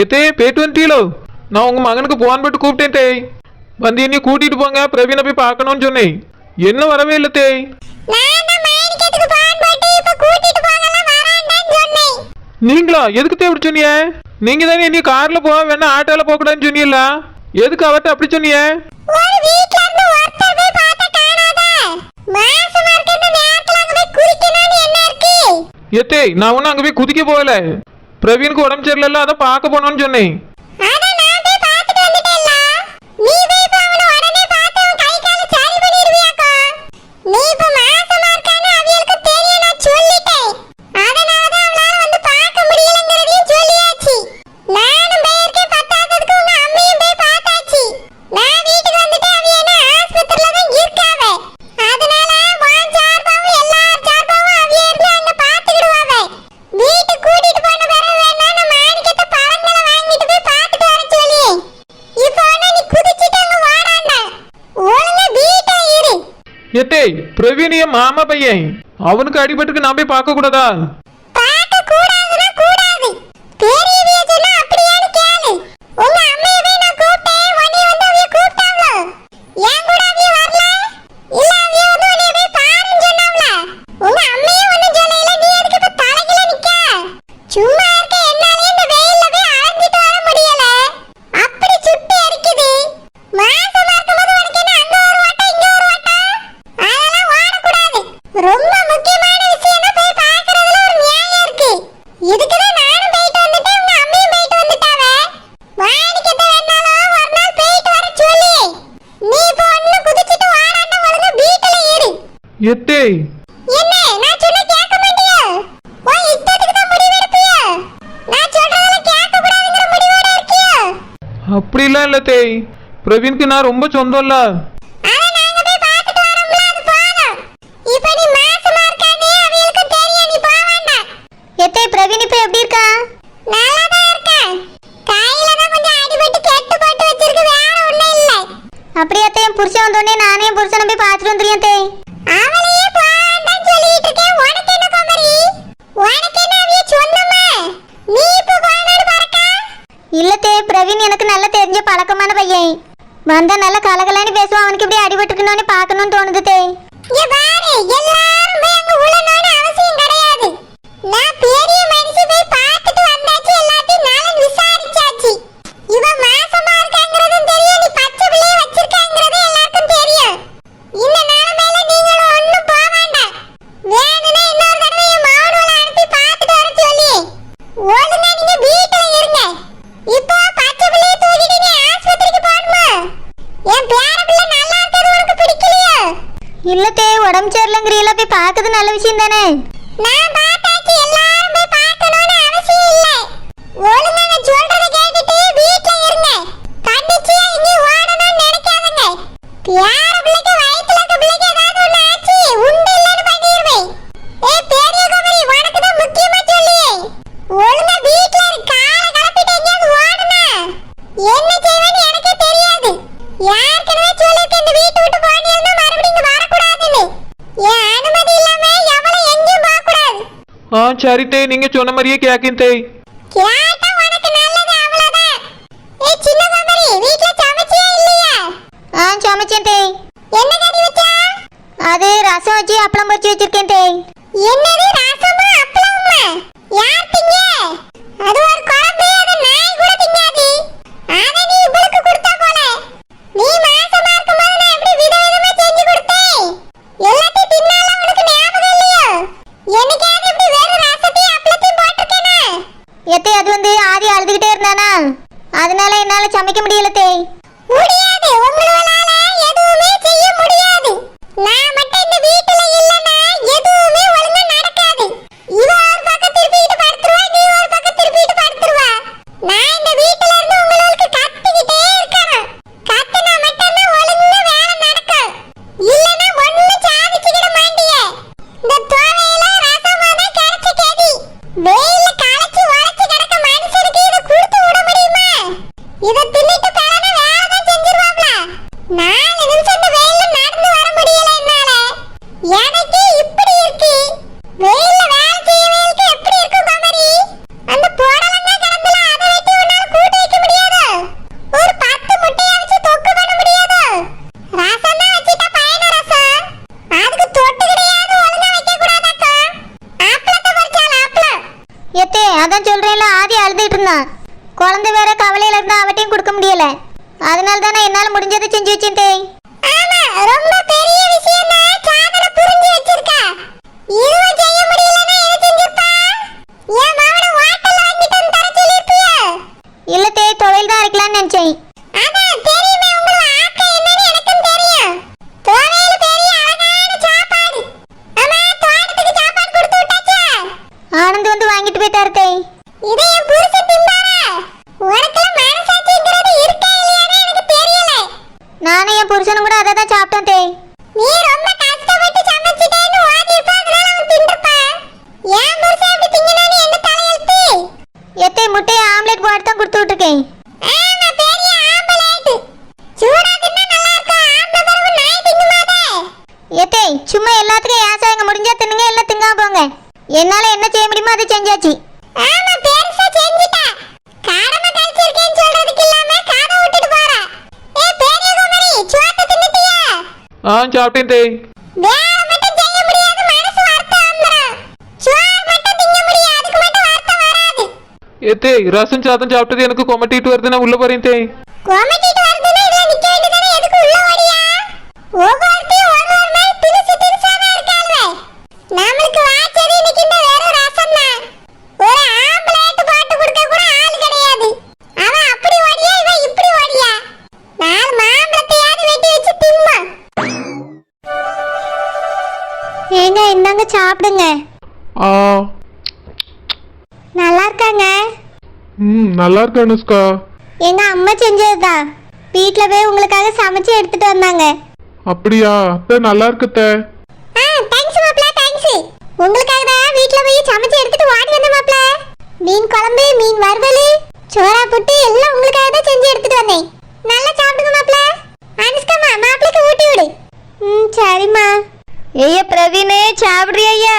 எத்தே போயிட்டு வந்துட்டீங்களோ நான் உங்கள் மகனுக்கு போன் போட்டு கூப்பிட்டேன் தேய். வந்து என்னை கூட்டிகிட்டு போங்க பிரவீனை போய் பார்க்கணும்னு சொன்னேன். என்ன வரவே இல்லை தேய். நீங்களா? எதுக்கு தேவை சொன்னியே? சொன்னீங்க நீங்கள் தானே இனி காரில் போக வேணா ஆட்டோவில் போகக்கூடாதுன்னு சொன்னீங்களா? எதுக்கு அவர்கிட்ட அப்படி சொன்னியே? எத்தே நான் ஒன்றும் அங்கே போய் குதிக்க போகல. பிரவீனுக்கு உடம்பு சரியில்லை அதை பார்க்க போனோன்னு சொன்னேன். எட்டே பிரவீனியம் மாமா பையன். அவனுக்கு அடிபட்டுக்கு நான் போய் பார்க்க கூடாதா எட்டே. அப்படிலாம் இல்ல தேய். பிரவீன்க்கு நான் ரொம்ப சொந்தம் இல்ல பிரவீன் எனக்கு நல்லா தெரிஞ்ச பழக்கமான பையன். வந்தா நல்லா கலகலான்னு பேசுவான். அவனுக்கு இப்படி அடிபட்டுக்கணும்னு பாக்கணும்னு தோணுது எல்லாரும் போய் அங்க உள்ள அவசியம் கிடையாது. நான் பெரிய சரி தேய் நீங்க சொன்ன மாதிரியே கேட்கும் தேய் சமைச்சேன் தேய் என்ன கறி அது ரசம் வச்சு அப்பளம் பொரிச்சு வச்சிருக்கேன் தேய் என்னது தானே என்னால் முடிஞ்சதை செஞ்சு வச்சு தேய் ஆமா ரொம்ப பெரிய விஷயம் தான் சாதனை புரிஞ்சு வச்சிருக்கா இதுவும் செய்ய முடியலன்னா எது செஞ்சிருப்பா என் மாவன வாட்டல் வாங்கிட்டு வந்து தர சொல்லிருப்பியா இல்ல தேய் துவையல் தான் அரைக்கலாம்னு நினைச்சேன் அதான் தெரியுமே உங்கள ஆக்க என்னன்னு எனக்கும் தெரியும் துவையல் பெரிய அழகான சாப்பாடு அம்மா தோட்டத்துக்கு சாப்பாடு கொடுத்து விட்டாச்சா ஆனந்த் வந்து வாங்கிட்டு போயிட்டாரு தேய் இதை என் புருஷன் திம்பாரா உனக்கெல்லாம் மனசாட்சிங்கிறது இருக்கா இல்லையான்னு எனக்கு தெரியல நானும் என் புருஷனும் கூட அதை தான் சாப்பிட்டோம் தேய் நீ ரொம்ப கஷ்டப்பட்டு சமைச்சிட்டேன்னு வாங்கி இருப்பாங்கனால அவன் தின்றுப்பான் ஏன் புருஷன் அப்படி திங்கணும்னு என்ன தலையெழுத்து எத்தை முட்டையை ஆம்லெட் போட்டு தான் கொடுத்து விட்டுருக்கேன் ஆமா பெரிய ஆம்பளைட் சூடா தின்னா நல்லா இருக்கும் ஆம்பளை பரவு நாய் திங்குமாதே எத்தை சும்மா எல்லாத்துக்கும் ஏசாயங்க முடிஞ்சா தின்னுங்க இல்ல திங்காம போங்க. என்னால என்ன செய்ய முடியுமோ அதை செஞ்சாச்சு. ஆமா பெருசா செஞ்சிட்டா. காரமா கழிச்சிருக்கேன்னு சொல்றதுக்கு இல்லாம காதை விட்டுட்டு போறா. ஏ பெரிய குமரி சோத்த தின்னுட்டியா? ஆ சாப்பிட்டேன் தேய் வேற மட்டும் செய்ய முடியாது மனசு வருத்தம் வந்துரும். சோறு மட்டும் திங்க முடியும் அதுக்கு மட்டும் வருத்தம் வராது. ஏ தேய் ரசம் சாதம் சாப்பிட்டது எனக்கு கொமட்டிட்டு வருது நான் உள்ள போறேன் தேய் கோமட்டிட்டு வருதுன்னா இதுல நிக்க வேண்டியதானே எதுக்கு உள்ள ஓடியா? ஒவ்வொருத்தையும் இந்தாங்க சாப்பிடுங்க. ஆ. நல்லா இருக்காங்க ம் நல்லா இருக்கு அனுஷ்கா. எங்க அம்மா செஞ்சதுதான் வீட்ல போய் உங்களுக்காக சமைச்சு எடுத்துட்டு வந்தாங்க. அப்படியா? அத்தை நல்லா இருக்குத்த ஆ தேங்க்ஸ் மாப்ள தேங்க்ஸ் உங்களுக்காக தான் வீட்ல போய் சமைச்சு எடுத்துட்டு ஓடி வந்த மாப்ள மீன் குழம்பு மீன் வறுவல் சோறா புட்டு எல்லாம் உங்களுக்காக தான் செஞ்சு எடுத்துட்டு வந்தேன். நல்லா சாப்பிடுங்க மாப்ள அனுஷ்காமா மாப்பிளைக்கு ஊட்டி விடு. ம் சரிம்மா. ஐயா பிரவீனே சாப்பிடுறியா ஐயா?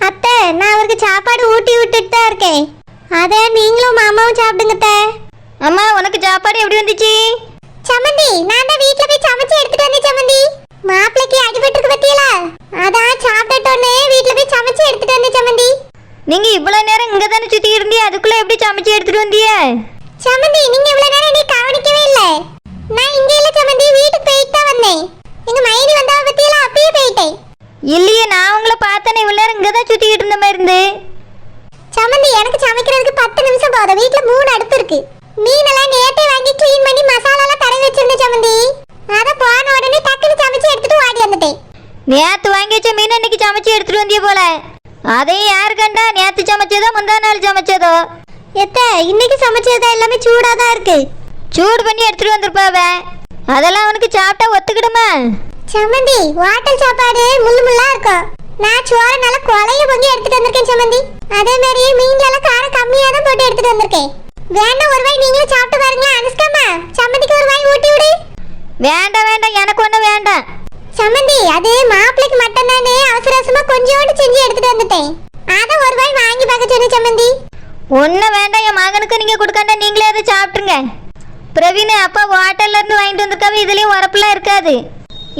அத்தை நான் அவருக்கு சாப்பாடு ஊட்டி விட்டுட்டு தான் இருக்கேன். அதே நீங்களும் மாமாவும் சாப்பிடுங்க அத்தை. அம்மா உனக்கு சாப்பாடு எப்படி வந்துச்சு சமந்தி நான் தான் வீட்ல போய் சமைச்சு எடுத்துட்டு வந்தேன் சமந்தி மாப்பிளைக்கு அடிபட்டிருக்கு பத்தியலா அதான் சாப்பிட்டுட்டோன்னே வீட்ல போய் சமைச்சு எடுத்துட்டு வந்தேன் சமந்தி நீங்க இவ்வளவு நேரம் இங்க தானே சுத்தி இருந்தீங்க அதுக்குள்ள எப்படி சமைச்சு எடுத்துட்டு வந்தீங்க சமந்தி நீங்க இவ்வளவு நேரம் நீ கவனிக்கவே இல்ல நான் இங்க இல்ல சமந்தி வீட்டுக்கு போயிட்டு தான் வந்தேன் எங்க மைனி வந்தா பத்தியலா அப்பயே போயிட்டேன் இல்லையே நான் உங்களை பார்த்தேனே இவ்வளவு நேரம் இங்க தான் சுத்திக்கிட்டு இருந்த மாதிரி இருந்து. சமந்தி எனக்கு சமைக்கிறதுக்கு பத்து நிமிஷம் போதும். வீட்ல மூணு அடுப்பு இருக்கு. மீனெல்லாம் நேத்தே வாங்கி க்ளீன் பண்ணி மசாலாலாம் தடவி வச்சிருந்தேன் சமந்தி. அத போன உடனே டக்குன்னு சமைச்சு எடுத்துட்டு ஓடி வந்துட்டேன். நேத்து வாங்கி வச்ச மீன் இன்னைக்கு சமைச்சு எடுத்துட்டு வந்திய போல. அதையும் யாரு கண்டா? நேத்து சமைச்சதோ முந்தா நாள் சமைச்சதோ? எத்த இன்னைக்கு சமைச்சது எல்லாமே சூடா தான் இருக்கு. சூடு பண்ணி எடுத்துட்டு வந்திருப்பாவ. அதெல்லாம் அவனுக்கு சாப்பிட்டா ஒத்துக்கிடுமா? சமந்தி ஹோட்டல் சாப்பாடு முள்ளு முள்ளா இருக்கும். நான் சோறு நல்லா கொலைய பொங்கி எடுத்துட்டு வந்திருக்கேன் சமந்தி அதே மாதிரி மீன்ல எல்லாம் காரம் கம்மியா தான் போட்டு எடுத்துட்டு வந்திருக்கேன். வேணா ஒரு வாய் நீங்களும் சாப்பிட்டு பாருங்களேன் அனுஷ்காமா சம்மந்திக்கு ஒரு வாய் ஊட்டி விடு. வேண்டாம் வேண்டாம் எனக்கு ஒன்றும் வேண்டாம். சம்மந்தி அது மாப்பிளைக்கு மட்டும் தானே அவசர அவசரமா கொஞ்சோண்டு செஞ்சு எடுத்துட்டு வந்துட்டேன். அத ஒரு வாய் வாங்கி பார்க்க சொன்னேன் சம்மந்தி. ஒன்றும் வேண்டாம் என் மகனுக்கு நீங்க கொடுக்காண்டா நீங்களே அதை சாப்பிட்டுருங்க. பிரவீன் அப்பா ஹோட்டல்ல இருந்து வாங்கிட்டு வந்திருக்காவ இதுலயும் உரப்புலாம் இருக்காது.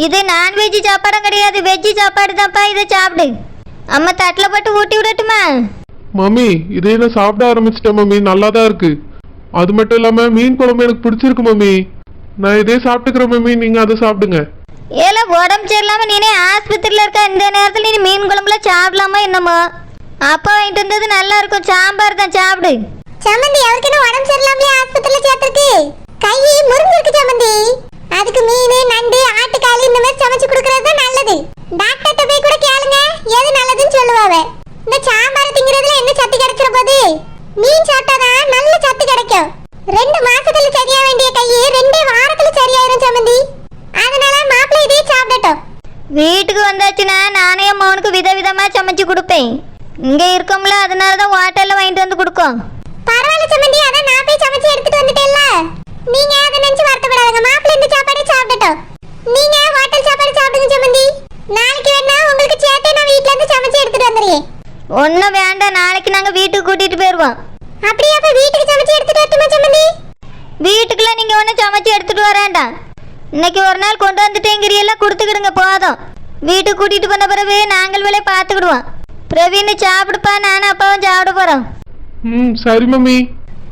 இது நான்வெஜ் சாப்பாடும் கிடையாது. வெஜ் சாப்பாடு தான்ப்பா இதை சாப்பிடு. அம்மா தட்டில் போட்டு ஊட்டி விடட்டுமா? மம்மி இதே நான் சாப்பிட ஆரம்பிச்சிட்டேன் மம்மி. நல்லா தான் இருக்கு. அது மட்டும் இல்லாம மீன் குழம்பு எனக்கு பிடிச்சிருக்கு மம்மி. நான் இதே சாப்பிட்டுக்கிறேன் மம்மி. நீங்க அதை சாப்பிடுங்க. ஏல உடம்பு சரியில்லாம நீனே ஆஸ்பத்திரியில் இருக்க இந்த நேரத்தில் நீ மீன் குழம்புல சாப்பிடலாமா என்னமோ? அப்பா வாங்கிட்டு வந்தது நல்லா இருக்கும். சாம்பார் தான் சாப்பிடு. சம்மந்தி அவருக்கு என்ன உடம்பு சரியில்லாமலே ஆஸ்பத்திரியில சேர்த்திருக்கு. கை முறிஞ்சிருக்கு சம்மந்தி. அதுக்கு மீன் நண்டு ஆட்டுக்காலி இந்த மாதிரி சமைச்சு கொடுக்கறது தான் நல்லது டாக்டர்கிட்ட போய் கூட கேளுங்க எது நல்லதுன்னு சொல்லுவாவ இந்த சாம்பார் திங்கிறதுல என்ன சத்து கிடைச்சிட போகுது மீன் சாப்பிட்டாதான் நல்ல சத்து கிடைக்கும் ரெண்டு மாசத்துல சரியா வேண்டிய கை ரெண்டே வாரத்துல சரியாயிரும் சம்மந்தி அதனால மாப்பிள்ளை இதே சாப்பிடட்டும் வீட்டுக்கு வந்தாச்சுன்னா நானே என் மகனுக்கு விதவிதமாக சமைச்சு கொடுப்பேன் இங்கே இருக்கோம்ல அதனால தான் ஹோட்டலில் வாங்கிட்டு வந்து கொடுக்கோம். பரவாயில்ல சம்மந்தி அதான் நான் போய் சமைச்சு எடுத்துட்டு வந்துட்டேன்ல. நீங்க அதை நினைச்சு வருத்தப்படாதீங்க. மாப்பிள்ளை இந்த சாப்பாடே சாப்பிடட்டும். நீங்க ஹோட்டல் சாப்பாடு சாப்பிடுங்க சம்மந்தி நாளைக்கு வேணா உங்களுக்கு சேர்த்தே நான் வீட்ல இருந்து சமைச்சு எடுத்துட்டு வந்துடுறேன். ஒன்றும் வேண்டாம் நாளைக்கு நாங்கள் வீட்டுக்கு கூட்டிகிட்டு போயிடுவோம் அப்படியே அப்ப வீட்டுக்கு சமைச்சு எடுத்துட்டு வரட்டுமா சம்மந்தி வீட்டுக்குள்ள நீங்கள் ஒன்றும் சமைச்சு எடுத்துகிட்டு வரேன்டாம் இன்னைக்கு ஒரு நாள் கொண்டு வந்துட்டேங்கிறியெல்லாம் கொடுத்துக்கிடுங்க போதும். வீட்டுக்கு கூட்டிகிட்டு போன பிறகு நாங்கள் வேலையை பார்த்துக்கிடுவோம். பிரவீன் சாப்பிடுப்பா நானும் அப்பாவும் சாப்பிட போகிறோம் ம் சரி மம்மி.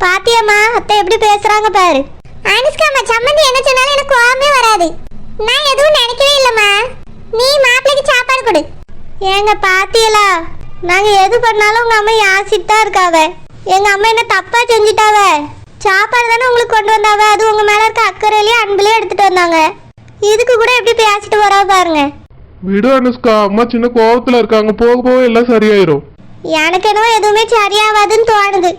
பாத்தியம்மா அத்தை எப்படி பேசுறாங்க பாரு. அனுஷ்கா அம்மா சம்மந்தி என்ன சொன்னாலும் எனக்கு கோவமே வராது. நான் எதுவும் நினைக்கவே இல்லம்மா. நீ மாப்பிள்ளைக்கு சாப்பாடு கொடு. ஏங்க பாத்தியலா? நாங்க எது பண்ணாலும் உங்க அம்மா யாசிட்டு இருக்காவ. எங்க அம்மா என்ன தப்பா செஞ்சுட்டாவ? சாப்பாடு தானே உங்களுக்கு கொண்டு வந்தாவ? அது உங்க மேல இருக்க அக்கறையிலயும் அன்புலயும் எடுத்துட்டு வந்தாங்க. இதுக்கு கூட எப்படி பேசிட்டு வரா பாருங்க. விடு அனுஷ்கா. அம்மா சின்ன கோவத்துல இருக்காங்க. போக போக எல்லாம் சரியாயிரும். எனக்கு என்னவோ எதுவுமே சரியாவாதுன்னு தோணுது.